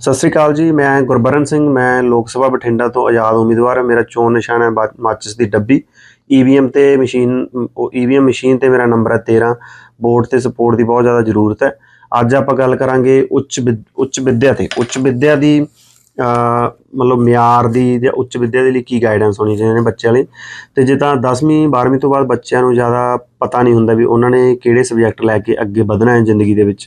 ਸਤਿ ਸ੍ਰੀ ਅਕਾਲ ਜੀ, ਮੈਂ ਗੁਰਬਰਨ ਸਿੰਘ, ਮੈਂ ਲੋਕ ਸਭਾ ਬਠਿੰਡਾ ਤੋਂ ਆਜ਼ਾਦ ਉਮੀਦਵਾਰ ਹਾਂ। ਮੇਰਾ ਚੋਣ ਨਿਸ਼ਾਨ ਹੈ ਮਾਚਿਸ ਦੀ ਡੱਬੀ। ਈਵੀਐਮ ਤੇ ਮਸ਼ੀਨ ਈਵੀਐਮ ਮਸ਼ੀਨ ਤੇ ਮੇਰਾ ਨੰਬਰ ਹੈ 13 ਬੋਰਡ ਤੇ ਸਪੋਰਟ ਦੀ ਬਹੁਤ ਜ਼ਿਆਦਾ ਜ਼ਰੂਰਤ ਹੈ। ਅੱਜ ਆਪਾਂ ਗੱਲ ਕਰਾਂਗੇ ਉੱਚ ਵਿਦ- ਉੱਚ ਵਿੱਦਿਆ ਤੇ। ਉੱਚ ਵਿੱਦਿਆ ਦੀ ਮਤਲਬ ਮਿਆਰ ਦੀ ਜਾਂ ਉੱਚ ਵਿੱਦਿਆ ਦੇ ਲਈ ਕੀ ਗਾਈਡੈਂਸ ਹੋਣੀ ਚਾਹੀਦੀ ਨੇ ਬੱਚਿਆਂ ਲਈ? ਤੇ ਜੇ ਤਾਂ 10ਵੀਂ 12ਵੀਂ ਤੋਂ ਬਾਅਦ ਬੱਚਿਆਂ ਨੂੰ ਜ਼ਿਆਦਾ ਪਤਾ ਨਹੀਂ ਹੁੰਦਾ ਵੀ ਉਹਨਾਂ ਨੇ ਕਿਹੜੇ ਸਬਜੈਕਟ ਲੈ ਕੇ ਅੱਗੇ ਵਧਣਾ ਹੈ ਜ਼ਿੰਦਗੀ ਦੇ ਵਿੱਚ,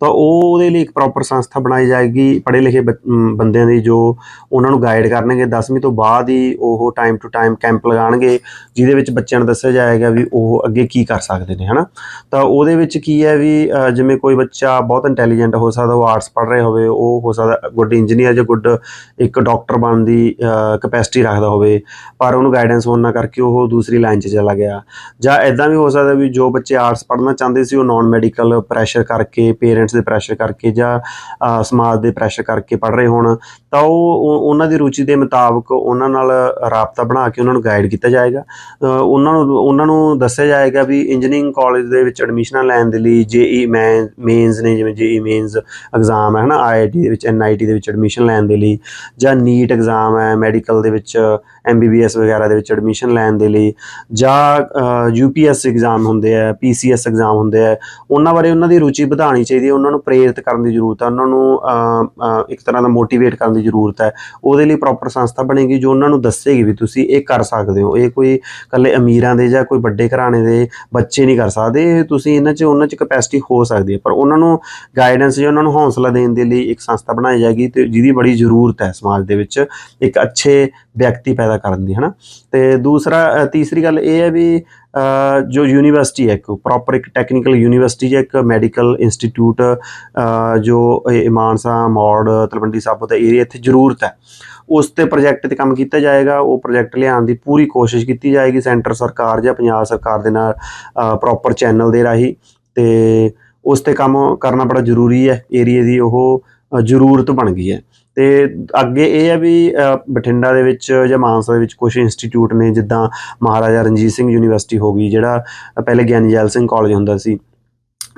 ਤਾਂ ਉਹ ਉਹਦੇ ਲਈ ਇੱਕ ਪ੍ਰੋਪਰ ਸੰਸਥਾ ਬਣਾਈ ਜਾਏਗੀ ਪੜ੍ਹੇ ਲਿਖੇ ਬੱਚ- ਬੰਦਿਆਂ ਦੀ ਜੋ ਉਹਨਾਂ ਨੂੰ ਗਾਈਡ ਕਰਨਗੇ। 10ਵੀਂ ਤੋਂ ਬਾਅਦ ਹੀ ਉਹ ਟਾਈਮ ਟੂ ਟਾਈਮ ਕੈਂਪ ਲਗਾਉਣਗੇ, ਜਿਹਦੇ ਵਿੱਚ ਬੱਚਿਆਂ ਨੂੰ ਦੱਸਿਆ ਜਾਏਗਾ ਵੀ ਉਹ ਅੱਗੇ ਕੀ ਕਰ ਸਕਦੇ ਨੇ, ਹਨਾ? ਤਾਂ ਉਹਦੇ ਵਿੱਚ ਕੀ ਹੈ ਵੀ ਜਿਵੇਂ ਕੋਈ ਬੱਚਾ ਬਹੁਤ ਇੰਟੈਲੀਜੈਂਟ ਹੋ ਸਕਦਾ, ਉਹ ਆਰਟਸ ਪੜ੍ਹ ਰਿਹਾ ਹੋਵੇ, ਉਹ ਹੋ ਸਕਦਾ ਗੁੱਡ ਇੰਜੀਨੀਅਰ ਜਾਂ ਗੁੱਡ ਇੱਕ ਡਾਕਟਰ ਬਣਨ ਦੀ ਕਪੈਸਿਟੀ ਰੱਖਦਾ ਹੋਵੇ, ਪਰ ਉਹਨੂੰ ਗਾਈਡੈਂਸ ਹੋਣ ਨਾ ਕਰਕੇ ਉਹ ਦੂਸਰੀ ਲਾਈਨ 'ਚ ਚਲਾ ਗਿਆ। ਜਾਂ ਐਦਾਂ ਵੀ ਹੋ ਸਕਦਾ ਵੀ ਜੋ ਬੱਚੇ ਆਰਟਸ ਪੜ੍ਹਨਾ ਚਾਹੁੰਦੇ ਸੀ, ਉਹ ਨਾਨ ਮੈਡੀਕਲ ਪ੍ਰੈਸ਼ਰ ਕਰਕੇ ਪੇਰੈਂਟਸ ਦੇ ਪ੍ਰੈਸ਼ਰ ਕਰਕੇ ਜਾਂ ਸਮਾਜ ਦੇ ਪ੍ਰੈਸ਼ਰ ਕਰਕੇ ਪੜ੍ਹ ਰਹੇ ਹੋਣ, ਤਾਂ ਉਹ ਉਹਨਾਂ ਦੀ ਰੁਚੀ ਦੇ ਮੁਤਾਬਕ ਉਹਨਾਂ ਨਾਲ ਰਾਬਤਾ ਬਣਾ ਕੇ ਉਹਨਾਂ ਨੂੰ ਗਾਈਡ ਕੀਤਾ ਜਾਏਗਾ। ਉਹਨਾਂ ਨੂੰ ਉਹਨਾਂ ਨੂੰ ਦੱਸਿਆ ਜਾਏਗਾ ਵੀ ਇੰਜੀਨੀਅਰਿੰਗ ਕਾਲਜ ਦੇ ਵਿੱਚ ਐਡਮਿਸ਼ਨਾਂ ਲੈਣ ਦੇ ਲਈ ਜੇਈ ਮੇਨਸ ਨੇ, ਜਿਵੇਂ ਜੇਈ ਮੇਨਸ ਐਗਜ਼ਾਮ ਹੈ ਹਨਾ ਆਈਆਈਟੀ ਦੇ ਵਿੱਚ ਐਨਆਈਟੀ ਦੇ ਵਿੱਚ ਐਡਮਿਸ਼ਨ ਲੈਣ ਦੇ ਲਈ, ਜਾਂ ਨੀਟ ਐਗਜ਼ਾਮ ਹੈ ਮੈਡੀਕਲ ਦੇ ਵਿੱਚ ਐਮਬੀਬੀਐਸ ਵਗੈਰਾ ਦੇ ਵਿੱਚ ਐਡਮਿਸ਼ਨ ਲੈਣ ਦੇ ਲਈ ਜਾਂ ਯੂਪੀਐਸ ਐਗਜ਼ਾਮ ਹੁੰਦੇ ਆ ਪੀਸੀਐਸ ਐਗਜ਼ਾਮ ਹੁੰਦੇ ਆ, ਉਹਨਾਂ ਬਾਰੇ ਉਹਨਾਂ ਦੀ ਰੁਚੀ ਵਧਾਉਣੀ ਚਾਹੀਦੀ ਹੈ, ਉਹਨਾਂ ਨੂੰ ਪ੍ਰੇਰਿਤ ਕਰਨ ਦੀ ਜ਼ਰੂਰਤ ਹੈ, ਉਹਨਾਂ ਨੂੰ ਇੱਕ ਤਰ੍ਹਾਂ ਦਾ ਮੋਟੀਵੇਟ ਕਰਨ ਦੀ ਜ਼ਰੂਰਤ ਹੈ। ਉਹਦੇ ਲਈ ਪ੍ਰੋਪਰ ਸੰਸਥਾ ਬਣੇਗੀ ਜੋ ਉਹਨਾਂ ਨੂੰ ਦੱਸੇਗੀ ਵੀ ਤੁਸੀਂ ਇਹ ਕਰ ਸਕਦੇ ਹੋ। ਇਹ ਕੋਈ ਇਕੱਲੇ ਅਮੀਰਾਂ ਦੇ ਜਾਂ ਕੋਈ ਵੱਡੇ ਘਰਾਣੇ ਦੇ ਬੱਚੇ ਨਹੀਂ ਕਰ ਸਕਦੇ। ਤੁਸੀਂ ਇਹਨਾਂ 'ਚ, ਉਹਨਾਂ 'ਚ ਕਪੈਸਿਟੀ ਹੋ ਸਕਦੀ ਹੈ। ਪਰ ਉਹਨਾਂ ਨੂੰ ਗਾਈਡੈਂਸ ਜਾਂ ਉਹਨਾਂ ਨੂੰ ਹੌਸਲਾ ਦੇਣ ਦੇ ਲਈ ਇੱਕ ਸੰਸਥਾ ਬਣਾਈ ਜਾਏਗੀ ਤੇ ਜਿਹਦੀ ਬੜੀ ਜ਼ਰੂਰਤ ਹੈ ਸਮਾਜ ਦੇ ਵਿੱਚ ਇੱਕ ਅੱਛੇ ਵਿਅਕਤੀ ਪੈਦਾ ਕਰਨ ਦੀ, ਹਨਾ? ਤੇ ਦੂਸਰਾ ਤੀਸਰੀ ਗੱਲ ਇਹ ਹੈ ਵੀ ਜੋ ਯੂਨੀਵਰਸਿਟੀ ਹੈ, ਇੱਕ ਪ੍ਰੋਪਰ ਇੱਕ ਟੈਕਨੀਕਲ ਯੂਨੀਵਰਸਿਟੀ ਜਾਂ ਇੱਕ ਮੈਡੀਕਲ ਇੰਸਟੀਚਿਊਟ ਜੋ ਇਹ ਮਾਨਸਾ, ਮੌੜ, ਤਲਵੰਡੀ ਸਾਬੋ ਦਾ ਏਰੀਆ ਇੱਥੇ ਜ਼ਰੂਰਤ ਹੈ, ਉਸ ਤੇ ਪ੍ਰੋਜੈਕਟ ਤੇ ਕੰਮ ਕੀਤਾ ਜਾਏਗਾ, ਉਹ ਪ੍ਰੋਜੈਕਟ ਲਿਆਉਣ ਦੀ ਪੂਰੀ ਕੋਸ਼ਿਸ਼ ਕੀਤੀ ਜਾਏਗੀ ਸੈਂਟਰ ਸਰਕਾਰ ਜਾਂ ਪੰਜਾਬ ਸਰਕਾਰ ਦੇ ਨਾਲ ਪ੍ਰੋਪਰ ਚੈਨਲ ਦੇ ਰਾਹੀਂ, ਤੇ ਉਸ ਤੇ ਕੰਮ ਕਰਨਾ ਬੜਾ ਜ਼ਰੂਰੀ ਹੈ ਏਰੀਏ ਦੀ ਉਹ ਜ਼ਰੂਰਤ ਬਣ ਗਈ ਹੈ। ਤੇ ਅੱਗੇ ਇਹ ਹੈ ਵੀ ਬਠਿੰਡਾ ਦੇ ਵਿੱਚ ਜਾਂ ਮਾਨਸਾ ਦੇ ਵਿੱਚ ਕੁਝ ਇੰਸਟੀਚਿਊਟ ਨੇ ਜਿੱਦਾਂ ਮਹਾਰਾਜਾ ਰਣਜੀਤ ਸਿੰਘ ਯੂਨੀਵਰਸਿਟੀ ਹੋ ਗਈ, ਜਿਹੜਾ ਪਹਿਲੇ ਗਿਆਨੀ ਜੈਲ ਸਿੰਘ ਕਾਲਜ ਹੁੰਦਾ ਸੀ।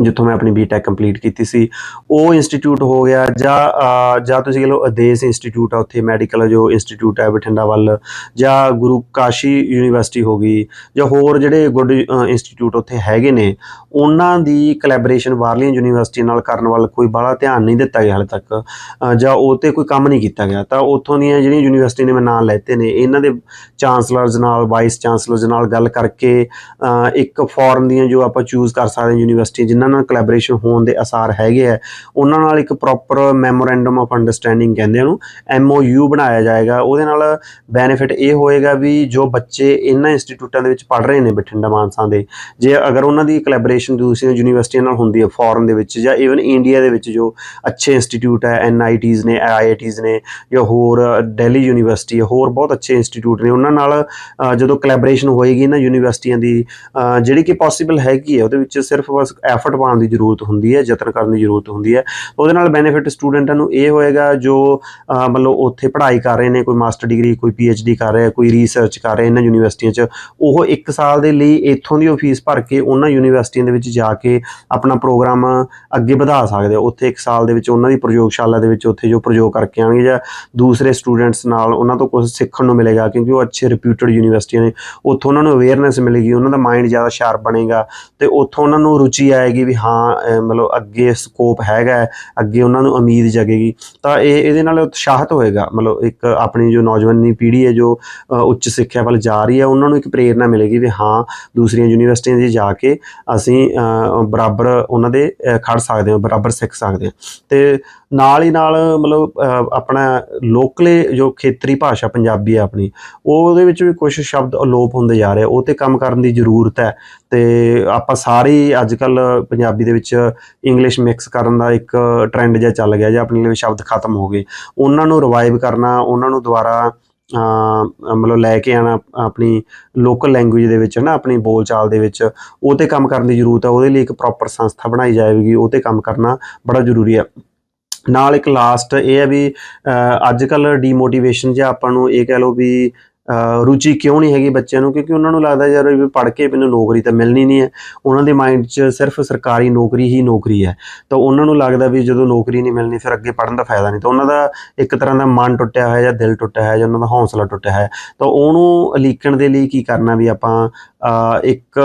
ਜਿੱਥੋਂ ਮੈਂ ਆਪਣੀ ਬੀਟੈਕ ਕੰਪਲੀਟ ਕੀਤੀ ਸੀ, ਉਹ ਇੰਸਟੀਚਿਊਟ ਹੋ ਗਿਆ ਜਾਂ ਜਾਂ ਤੁਸੀਂ ਕਹ ਲਓ ਅਦੇਸ ਇੰਸਟੀਚਿਊਟ ਆ, ਉੱਥੇ ਮੈਡੀਕਲ ਜੋ ਇੰਸਟੀਚਿਊਟ ਹੈ ਬਠਿੰਡਾ ਵੱਲ ਜਾਂ ਗੁਰੂ ਕਾਸ਼ੀ ਯੂਨੀਵਰਸਿਟੀ ਹੋ ਗਈ, ਜਾਂ ਹੋਰ ਜਿਹੜੇ ਗੁੱਡ ਇੰਸਟੀਚਿਊਟ ਉੱਥੇ ਹੈਗੇ ਨੇ, ਉਹਨਾਂ ਦੀ ਕੋਲੈਬੋਰੇਸ਼ਨ ਬਾਹਰਲੀਆਂ ਯੂਨੀਵਰਸਿਟੀਆਂ ਨਾਲ ਕਰਨ ਵੱਲ ਕੋਈ ਬੜਾ ਧਿਆਨ ਨਹੀਂ ਦਿੱਤਾ ਗਿਆ ਹਾਲੇ ਤੱਕ ਜਾਂ ਉਹ ਤੇ ਕੋਈ ਕੰਮ ਨਹੀਂ ਕੀਤਾ ਗਿਆ। ਤਾਂ ਉੱਥੋਂ ਦੀਆਂ ਜਿਹੜੀਆਂ ਯੂਨੀਵਰਸਿਟੀ ਨੇ ਮੈਂ ਨਾਂ ਲੈਤੇ ਨੇ, ਇਹਨਾਂ ਦੇ ਚਾਂਸਲਰਸ ਨਾਲ ਵਾਈਸ ਚਾਂਸਲਰਸ ਨਾਲ ਗੱਲ ਕਰਕੇ ਇੱਕ ਫੋਰਮ ਦੀਆਂ ਜੋ ਆਪਾਂ ਚੂਜ਼ ਕਰ ਸਕਦੇ ਹਾਂ ਯੂਨੀਵਰਸਿਟੀ ਜਿਨ੍ਹਾਂ ਨਾਲ ਕੋਲੈਬੋਰੇਸ਼ਨ ਹੋਣ ਦੇ ਅਸਾਰ ਹੈਗੇ ਆ, ਉਹਨਾਂ ਨਾਲ ਇੱਕ ਪ੍ਰੋਪਰ ਮੈਮੋਰੈਂਡਮ ਆਫ ਅੰਡਰਸਟੈਂਡਿੰਗ ਕਹਿੰਦੇ ਆ ਉਹਨੂੰ ਐਮਓਯੂ ਬਣਾਇਆ ਜਾਏਗਾ। ਉਹਦੇ ਨਾਲ ਬੈਨੀਫਿਟ ਇਹ ਹੋਏਗਾ ਵੀ ਜੋ ਬੱਚੇ ਇਹਨਾਂ ਇੰਸਟੀਚਿਊਟਾਂ ਦੇ ਵਿੱਚ ਪੜ੍ਹ ਰਹੇ ਨੇ ਬਠਿੰਡਾ ਮਾਨਸਾ ਦੇ, ਜੇ ਅਗਰ ਉਹਨਾਂ ਦੀ ਕੋਲੈਬੋਰੇਸ਼ਨ ਦੂਸਰੀਆਂ ਯੂਨੀਵਰਸਿਟੀਆਂ ਨਾਲ ਹੁੰਦੀ ਹੈ ਫੋਰਨ ਦੇ ਵਿੱਚ ਜਾਂ ਈਵਨ ਇੰਡੀਆ ਦੇ ਵਿੱਚ ਜੋ ਅੱਛੇ ਇੰਸਟੀਚਿਊਟ ਹੈ ਐਨਆਈਟੀਜ਼ ਨੇ ਆਈਆਈਟੀਜ਼ ਨੇ ਜਾਂ ਹੋਰ ਦਿੱਲੀ ਯੂਨੀਵਰਸਿਟੀ ਹੋਰ ਬਹੁਤ ਅੱਛੇ ਇੰਸਟੀਚਿਊਟ ਨੇ, ਉਹਨਾਂ ਨਾਲ ਜਦੋਂ ਕੋਲੈਬੋਰੇਸ਼ਨ ਹੋਏਗੀ ਨਾ ਯੂਨੀਵਰਸਿਟੀਆਂ ਦੀ ਜਿਹੜੀ ਕਿ ਪੋਸੀਬਲ ਹੈਗੀ ਹੈ ਉਹਦੇ ਵਿੱਚ ਸਿਰਫ ਬਸ ਐਫਰਟ ਪਾਉਣ ਦੀ ਜ਼ਰੂਰਤ ਹੁੰਦੀ ਹੈ, ਯਤਨ ਕਰਨ ਦੀ ਜ਼ਰੂਰਤ ਹੁੰਦੀ ਹੈ। ਉਹਦੇ ਨਾਲ ਬੈਨੀਫਿਟ ਸਟੂਡੈਂਟਾਂ ਨੂੰ ਇਹ ਹੋਏਗਾ, ਜੋ ਮਤਲਬ ਉੱਥੇ ਪੜ੍ਹਾਈ ਕਰ ਰਹੇ ਨੇ, ਕੋਈ ਮਾਸਟਰ ਡਿਗਰੀ ਕੋਈ ਡੀ ਕਰ ਰਿਹਾ, ਕੋਈ ਰਿਸਰਚ ਕਰ ਰਿਹਾ ਇਹਨਾਂ ਯੂਨੀਵਰਸਿਟੀਆਂ 'ਚ, ਉਹ 1 ਸਾਲ ਦੇ ਲਈ ਇੱਥੋਂ ਦੀ ਉਹ ਫੀਸ ਭਰ ਕੇ ਉਹਨਾਂ ਯੂਨੀਵਰਸਿਟੀਆਂ ਦੇ ਵਿੱਚ ਜਾ ਕੇ ਆਪਣਾ ਪ੍ਰੋਗਰਾਮ ਅੱਗੇ ਵਧਾ ਸਕਦੇ ਆ। ਉੱਥੇ 1 ਸਾਲ ਦੇ ਵਿੱਚ ਉਹਨਾਂ ਦੀ ਪ੍ਰਯੋਗਸ਼ਾਲਾ ਦੇ ਵਿੱਚ ਉੱਥੇ ਜੋ ਪ੍ਰਯੋਗ ਕਰਕੇ ਆਉਣਗੇ ਜਾਂ ਦੂਸਰੇ ਸਟੂਡੈਂਟਸ ਨਾਲ ਉਹਨਾਂ ਤੋਂ ਕੁਝ ਸਿੱਖਣ ਨੂੰ ਮਿਲੇਗਾ, ਕਿਉਂਕਿ ਉਹ ਅੱਛੇ ਰਿਪਿਊਟਡ ਯੂਨੀਵਰਸਿਟੀਆਂ ਨੇ। ਉੱਥੋਂ ਉਹਨਾਂ ਨੂੰ ਅਵੇਅਰਨੈਸ ਮਿਲੇਗੀ, ਉਹਨਾਂ ਦਾ ਮਾਈਂਡ ਜ਼ਿਆਦਾ ਸ਼ਾਰਪ ਬਣੇਗਾ ਤੇ ਉੱਥੋਂ ਉਹਨਾਂ ਨੂੰ ਰੁਚੀ ਆਏਗੀ ਵੀ ਹਾਂ ਮਤਲਬ ਅੱਗੇ ਸਕੋਪ ਹੈਗਾ ਅੱਗੇ ਉਹਨਾਂ ਨੂੰ ਉਮੀਦ ਜਗੇਗੀ ਤਾਂ ਇਹ ਇਹਦੇ ਨਾਲ ਉਤਸ਼ਾਹਤ ਹੋਏਗਾ। ਮਤਲਬ ਇੱਕ ਆਪਣੀ ਜੋ ਨੌਜਵਾਨੀ ਪੀੜ੍ਹੀ ਹੈ ਜੋ ਉੱਚ ਸਿੱਖਿਆ ਵੱਲ ਜਾ ਰਹੀ ਹੈ ਉਹਨਾਂ ਨੂੰ ਇੱਕ ਪ੍ਰੇਰਨਾ ਮਿਲੇਗੀ ਵੀ ਹਾਂ ਦੂਸਰੀਆਂ ਯੂਨੀਵਰਸਿਟੀਆਂ 'ਚ ਜਾ ਕੇ ਅਸੀਂ ਬਰਾਬਰ ਉਹਨਾਂ ਦੇ ਅ, ਖੜ ਸਕਦੇ ਹਾਂ ਬਰਾਬਰ ਸਿੱਖ ਸਕਦੇ ਹਾਂ। ਤੇ ਨਾਲ ਹੀ ਨਾਲ ਮਤਲਬ ਆਪਣਾ ਲੋਕਲੇ ਜੋ ਖੇਤਰੀ ਭਾਸ਼ਾ ਪੰਜਾਬੀ ਹੈ ਆਪਣੀ, ਉਹਦੇ ਵਿੱਚ ਵੀ ਕੁਝ ਸ਼ਬਦ ਅਲੋਪ ਹੁੰਦੇ ਜਾ ਰਹੇ ਉਹ ਤੇ ਕੰਮ ਕਰਨ ਦੀ ਜ਼ਰੂਰਤ ਹੈ। ਤੇ ਆਪਾਂ ਸਾਰੇ ਅੱਜ ਕੱਲ ਪੰਜਾਬੀ ਦੇ ਵਿੱਚ ਇੰਗਲਿਸ਼ ਮਿਕਸ ਕਰਨ ਦਾ ਇੱਕ ਟ੍ਰੈਂਡ ਜਿਹਾ ਚੱਲ ਗਿਆ, ਜਾਂ ਆਪਣੇ ਲਈ ਸ਼ਬਦ ਖਤਮ ਹੋ ਗਏ, ਉਹਨਾਂ ਨੂੰ ਰਿਵਾਈਵ ਕਰਨਾ, ਉਹਨਾਂ ਨੂੰ ਦੁਬਾਰਾ ਮਤਲਬ ਲੈ ਕੇ ਆਣਾ, ਆਪਣੀ ਲੋਕਲ ਲੈਂਗੁਏਜ ਦੇ ਵਿੱਚ ਨਾ, ਆਪਣੀ ਬੋਲਚਾਲ ਦੇ ਵਿੱਚ, ਉਹ ਤੇ ਕੰਮ ਕਰਨ ਦੀ ਜ਼ਰੂਰਤ ਹੈ, ਉਹਦੇ ਲਈ ਇੱਕ ਪ੍ਰੋਪਰ ਸੰਸਥਾ ਬਣਾਈ ਜਾਵੇਗੀ ਉਹ ਤੇ ਕੰਮ ਕਰਨਾ ਬੜਾ ਜ਼ਰੂਰੀ ਹੈ। ਨਾਲ ਇੱਕ ਲਾਸਟ ਇਹ ਹੈ ਵੀ ਅੱਜ ਕੱਲ ਡੀਮੋਟੀਵੇਸ਼ਨ ਜਾਂ ਆਪਾਂ ਨੂੰ ਇਹ ਕਹਿ ਲਓ ਵੀ ਰੁਚੀ ਕਿਉਂ ਨਹੀਂ ਹੈਗੀ ਬੱਚਿਆਂ ਨੂੰ? ਕਿਉਂਕਿ ਉਹਨਾਂ ਨੂੰ ਲੱਗਦਾ ਯਾਰ ਵੀ ਪੜ੍ਹ ਕੇ ਮੈਨੂੰ ਨੌਕਰੀ ਤਾਂ ਮਿਲਣੀ ਨਹੀਂ ਹੈ। ਉਹਨਾਂ ਦੇ ਮਾਈਂਡ 'ਚ ਸਿਰਫ ਸਰਕਾਰੀ ਨੌਕਰੀ ਹੀ ਨੌਕਰੀ ਹੈ। ਤਾਂ ਉਹਨਾਂ ਨੂੰ ਲੱਗਦਾ ਵੀ ਜਦੋਂ ਨੌਕਰੀ ਨਹੀਂ ਮਿਲਣੀ, ਫਿਰ ਅੱਗੇ ਪੜ੍ਹਨ ਦਾ ਫਾਇਦਾ ਨਹੀਂ। ਤਾਂ ਉਹਨਾਂ ਦਾ ਇੱਕ ਤਰ੍ਹਾਂ ਦਾ ਮਨ ਟੁੱਟਿਆ ਹੋਇਆ ਜਾਂ ਦਿਲ ਟੁੱਟਿਆ ਹੋਇਆ ਜਾਂ ਉਹਨਾਂ ਦਾ ਹੌਸਲਾ ਟੁੱਟਿਆ ਹੋਇਆ। ਤਾਂ ਉਹਨੂੰ ਲੀਕਣ ਦੇ ਲਈ ਕੀ ਕਰਨਾ ਵੀ ਆਪਾਂ ਇੱਕ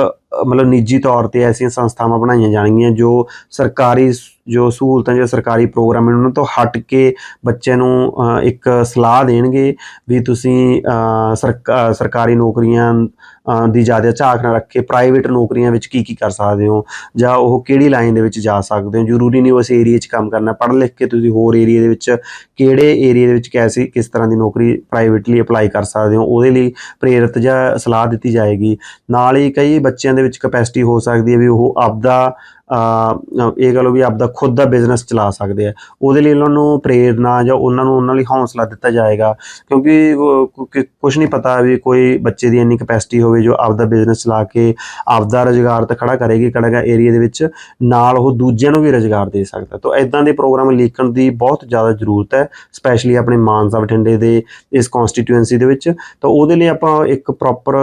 ਮਤਲਬ ਨਿੱਜੀ ਤੌਰ ਤੇ ਐਸੀਆਂ ਸੰਸਥਾਵਾਂ ਬਣਾਈਆਂ ਜਾਣਗੀਆਂ ਜੋ ਸਰਕਾਰੀ ਜੋ ਸਹੂਲਤਾਂ ਜਾਂ ਸਰਕਾਰੀ ਪ੍ਰੋਗਰਾਮ ਉਹਨਾਂ ਤੋਂ ਹਟ ਕੇ ਬੱਚਿਆਂ ਨੂੰ, ਅਹ, ਇੱਕ ਸਲਾਹ ਦੇਣਗੇ ਵੀ ਤੁਸੀਂ, ਅਹ ਸਰਕਾਰੀ ਨੌਕਰੀਆਂ ਦੀ ਜ਼ਿਆਦਾ ਝਾਕ ਨਾ ਰੱਖੇ ਪ੍ਰਾਈਵੇਟ ਨੌਕਰੀਆਂ ਵਿੱਚ ਕੀ ਕੀ ਕਰ ਸਕਦੇ ਹੋ? ਜਾਂ ਉਹ ਕਿਹੜੀ ਲਾਈਨ ਦੇ ਵਿੱਚ ਜਾ ਸਕਦੇ ਹੋ? ਜ਼ਰੂਰੀ ਨਹੀਂ ਉਸ ਏਰੀਆ 'ਚ ਕੰਮ ਕਰਨਾ। ਪੜ੍ਹ ਲਿਖ ਕੇ ਤੁਸੀਂ ਹੋਰ ਏਰੀਆ ਦੇ ਵਿੱਚ ਕਿਹੜੇ ਏਰੀਆ ਦੇ ਵਿੱਚ ਕੈਸੀ, ਕਿਸ ਤਰ੍ਹਾਂ ਦੀ ਨੌਕਰੀ ਪ੍ਰਾਈਵੇਟਲੀ ਅਪਲਾਈ ਕਰ ਸਕਦੇ ਹੋ? ਉਹਦੇ ਲਈ ਪ੍ਰੇਰਿਤ ਜਾਂ ਸਲਾਹ ਦਿੱਤੀ ਜਾਏਗੀ। ਨਾਲ ਹੀ ਕਈ ਬੱਚਿਆਂ ਦੇ ਵਿੱਚ ਕਪੈਸਿਟੀ ਹੋ ਸਕਦੀ ਹੈ ਵੀ ਉਹ ਆਪਦਾ ਇਹ ਗੱਲ ਵੀ ਆਪਦਾ ਖੁਦ ਦਾ ਬਿਜ਼ਨਸ ਚਲਾ ਸਕਦੇ ਆ। ਉਹਦੇ ਲਈ ਉਹਨਾਂ ਨੂੰ ਪ੍ਰੇਰਨਾ ਜਾਂ ਉਹਨਾਂ ਨੂੰ ਉਹਨਾਂ ਲਈ ਹੌਸਲਾ ਦਿੱਤਾ ਜਾਏਗਾ। ਕਿਉਂਕਿ ਕੁਝ ਨਹੀਂ ਪਤਾ ਵੀ ਕੋਈ ਬੱਚੇ ਦੀ ਇੰਨੀ ਕਪੈਸਿਟੀ ਹੋਵੇ ਜੋ ਆਪਦਾ ਬਿਜ਼ਨਸ ਚਲਾ ਕੇ ਆਪਦਾ ਰੁਜ਼ਗਾਰ ਤਾਂ ਖੜਾ ਕਰੇਗੀ ਕੜਾਗਾ ਏਰੀਆ ਦੇ ਵਿੱਚ, ਨਾਲ ਉਹ ਦੂਜਿਆਂ ਨੂੰ ਵੀ ਰੁਜ਼ਗਾਰ ਦੇ ਸਕਦਾ। ਤਾਂ ਇਦਾਂ ਦੇ ਪ੍ਰੋਗਰਾਮ ਲਿਖਣ ਦੀ ਬਹੁਤ ਜ਼ਿਆਦਾ ਜ਼ਰੂਰਤ ਹੈ ਸਪੈਸ਼ਲੀ ਆਪਣੇ ਮਾਨਸਾ ਬਠਿੰਡੇ ਦੇ ਇਸ ਕਨਸਟੀਟਿਊਐਂਸੀ ਦੇ ਵਿੱਚ। ਤਾਂ ਉਹਦੇ ਲਈ ਆਪਾਂ ਇੱਕ ਪ੍ਰੋਪਰ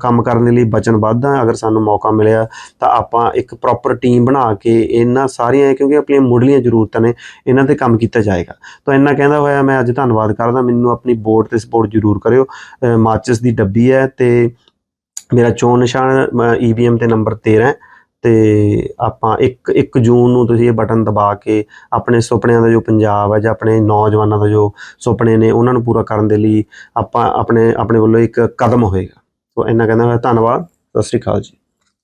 ਕੰਮ ਕਰਨ ਦੇ ਲਈ ਵਚਨਬੱਧ ਹਾਂ। ਅਗਰ ਸਾਨੂੰ ਮੌਕਾ ਮਿਲਿਆ ਤਾਂ ਆਪਾਂ ਇੱਕ ਪ੍ਰੋਪਰ ਟੀਮ ਬਣਾ ਕੇ ਇਹਨਾਂ ਸਾਰੀਆਂ ਕਿਉਂਕਿ ਆਪਣੀਆਂ ਮੁੱਢਲੀਆਂ ਜ਼ਰੂਰਤਾਂ ਨੇ, ਇਹਨਾਂ ਤੇ ਕੰਮ ਕੀਤਾ ਜਾਏਗਾ। ਤਾਂ ਇੰਨਾ ਕਹਿੰਦਾ ਹੋਇਆ, ਮੈਂ ਅੱਜ ਧੰਨਵਾਦ ਕਰਦਾ, ਮੈਨੂੰ ਆਪਣੀ ਬੋਰਡ ਤੇ ਸਪੋਰਟ ਜ਼ਰੂਰ ਕਰਿਓ। ਮਾਚਿਸ ਦੀ ਡੱਬੀ ਹੈ ਤੇ ਮੇਰਾ ਚੋਣ ਨਿਸ਼ਾਨ ਈਵੀਐਮ ਤੇ ਨੰਬਰ 13 ਹੈ ਤੇ ਆਪਾਂ 1 1 ਜੂਨ ਨੂੰ ਤੁਸੀਂ ਇਹ ਬਟਨ ਦਬਾ ਕੇ ਆਪਣੇ ਸੁਪਨਿਆਂ ਦਾ ਜੋ ਪੰਜਾਬ ਹੈ ਜਾਂ ਆਪਣੇ ਨੌਜਵਾਨਾਂ ਦਾ ਜੋ ਸੁਪਨੇ ਨੇ, ਉਹਨਾਂ ਨੂੰ ਪੂਰਾ ਕਰਨ ਦੇ ਲਈ ਆਪਾਂ ਆਪਣੇ ਆਪਣੇ ਵੱਲੋਂ ਇੱਕ ਕਦਮ ਹੋਏਗਾ। ਸੋ ਇੰਨਾ ਕਹਿੰਦਾ ਹੋਇਆ, ਧੰਨਵਾਦ, ਸਤਿ ਸ਼੍ਰੀ ਅਕਾਲ ਜੀ।